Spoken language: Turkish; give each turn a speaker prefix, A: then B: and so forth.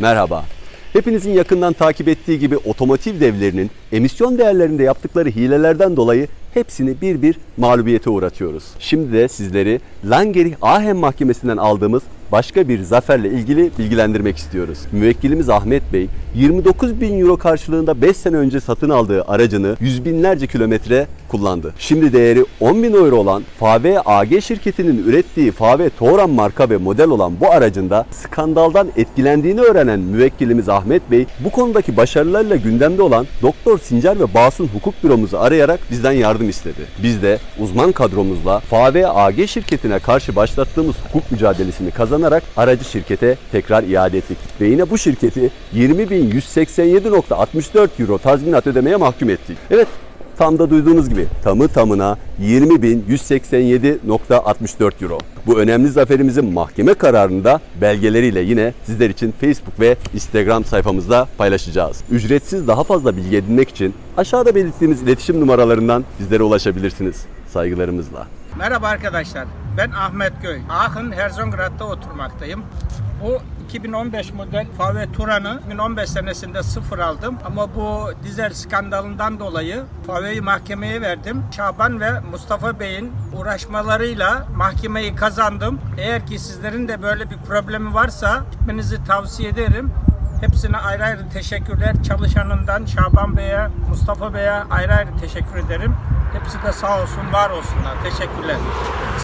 A: Merhaba. Hepinizin yakından takip ettiği gibi otomotiv devlerinin emisyon değerlerinde yaptıkları hilelerden dolayı hepsini bir bir mağlubiyete uğratıyoruz. Şimdi de sizleri Langerih Ahem Mahkemesi'nden aldığımız başka bir zaferle ilgili bilgilendirmek istiyoruz. Müvekkilimiz Ahmet Bey 29 bin euro karşılığında 5 sene önce satın aldığı aracını yüz binlerce kilometre kullandı. Şimdi değeri 10 bin euro olan FAV AG şirketinin ürettiği FAV Touran marka ve model olan bu aracında skandaldan etkilendiğini öğrenen müvekkilimiz Ahmet Bey bu konudaki başarılarıyla gündemde olan Doktor Sincar ve Basın Hukuk Büromuzu arayarak bizden yardım istedi. Biz de uzman kadromuzla FAV AG şirketine karşı başlattığımız hukuk mücadelesini kazanarak aracı şirkete tekrar iade ettik. Ve yine bu şirketi 20.187.64 euro tazminat ödemeye mahkum ettik. Evet Tam da duyduğunuz gibi tamı tamına 20.187.64 euro. Bu önemli zaferimizin mahkeme kararında belgeleriyle yine sizler için Facebook ve Instagram sayfamızda paylaşacağız. Ücretsiz daha fazla bilgi edinmek için aşağıda belirttiğimiz iletişim numaralarından bizlere ulaşabilirsiniz. Saygılarımızla.
B: Merhaba arkadaşlar. Ben Ahmet Göy. Aachen Herzongrad'da oturmaktayım. Bu 2015 model VW Turan'ı 2015 senesinde sıfır aldım. Ama bu dizel skandalından dolayı VW'yi mahkemeye verdim. Şaban ve Mustafa Bey'in uğraşmalarıyla mahkemeyi kazandım. Eğer ki sizlerin de böyle bir problemi varsa gitmenizi tavsiye ederim. Hepsine ayrı ayrı teşekkürler. Çalışanından Şaban Bey'e, Mustafa Bey'e ayrı ayrı teşekkür ederim. Hepsi de sağ olsun, var olsunlar. Teşekkürler.